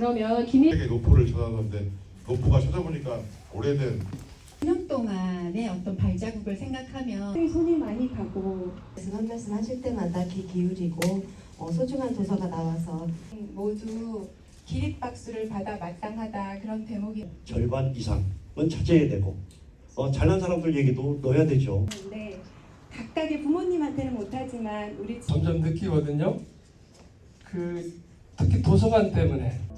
그러면 김일 세계 노포를 찾아봤는데 노포가 찾아보니까 오래된 1년 동안의 어떤 발자국을 생각하면 손이 많이 가고 말씀 한 말씀 하실 때마다 귀 기울이고 어, 소중한 도서가 나와서 모두 기립박수를 받아 마땅하다 그런 대목이 절반 이상은 찾아야 되고 어, 잘난 사람들 얘기도 넣어야 되죠. 있는데 각각의 부모님한테는 못하지만 우리 점점 느끼거든요. 그 특히 도서관 때문에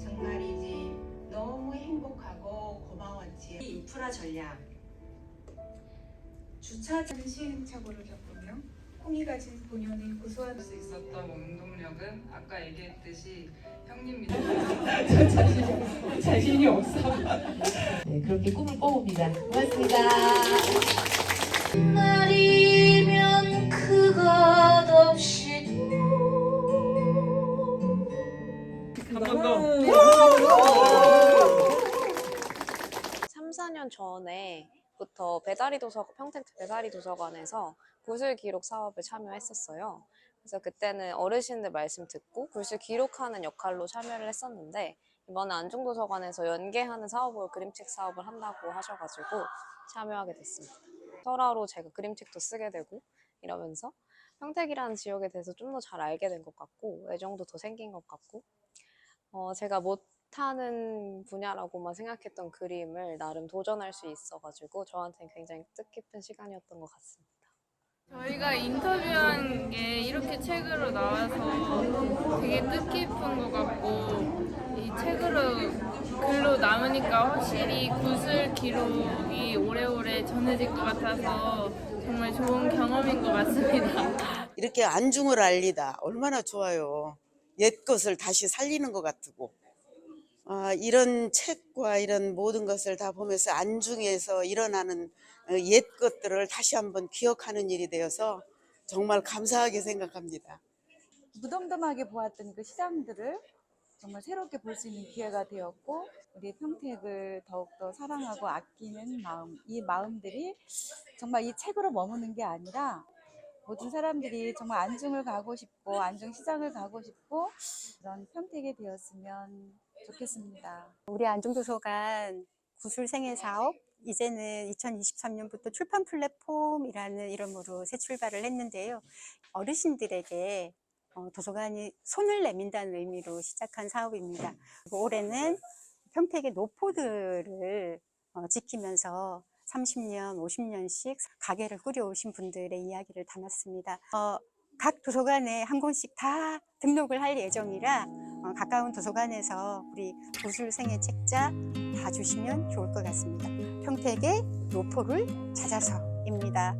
전략. 주차장 시행착오를 겪으며 홍이 가진 본연의 고소한 수 있었던 원동력은 아까 얘기했듯이 형님 자신이, 자신이 없어. 네, 그렇게 꿈을 꿔봅니다. 고맙습니다. 3, 4년 전에부터 배달이 도서 평택 배달이 도서관에서 구술 기록 사업에 참여했었어요. 그래서 그때는 어르신들 말씀 듣고 굴술 기록하는 역할로 참여를 했었는데 이번에 안중도서관에서 연계하는 사업으로 그림책 사업을 한다고 하셔가지고 참여하게 됐습니다. 설화로 제가 그림책도 쓰게 되고 이러면서 평택이라는 지역에 대해서 좀 더 잘 알게 된 것 같고 애정도 더 생긴 것 같고 어, 제가 못 하는 분야라고만 생각했던 그림을 나름 도전할 수 있어가지고 저한테는 굉장히 뜻깊은 시간이었던 것 같습니다. 저희가 인터뷰한 게 이렇게 책으로 나와서 되게 뜻깊은 것 같고 이 책으로 글로 남으니까 확실히 구술 기록이 오래오래 전해질 것 같아서 정말 좋은 경험인 것 같습니다. 이렇게 안중을 알리다 얼마나 좋아요. 옛 것을 다시 살리는 것 같고 아, 이런 책과 이런 모든 것을 다 보면서 안중에서 일어나는 어, 옛 것들을 다시 한번 기억하는 일이 되어서 정말 감사하게 생각합니다. 무덤덤하게 보았던 그 시장들을 정말 새롭게 볼 수 있는 기회가 되었고 우리 평택을 더욱더 사랑하고 아끼는 마음 이 마음들이 정말 이 책으로 머무는 게 아니라 모든 사람들이 정말 안중을 가고 싶고 안중 시장을 가고 싶고 그런 평택이 되었으면 좋겠습니다. 우리 안중도서관 구술생애 사업 이제는 2023년부터 출판 플랫폼이라는 이름으로 새 출발을 했는데요. 어르신들에게 어, 도서관이 손을 내민다는 의미로 시작한 사업입니다. 올해는 평택의 노포들을 어, 지키면서 30년, 50년씩 가게를 꾸려오신 분들의 이야기를 담았습니다. 어, 각 도서관에 한 권씩 다 등록을 할 예정이라 어, 가까운 도서관에서 우리 구술생의 책자 봐주시면 좋을 것 같습니다. 평택의 노포를 찾아서입니다.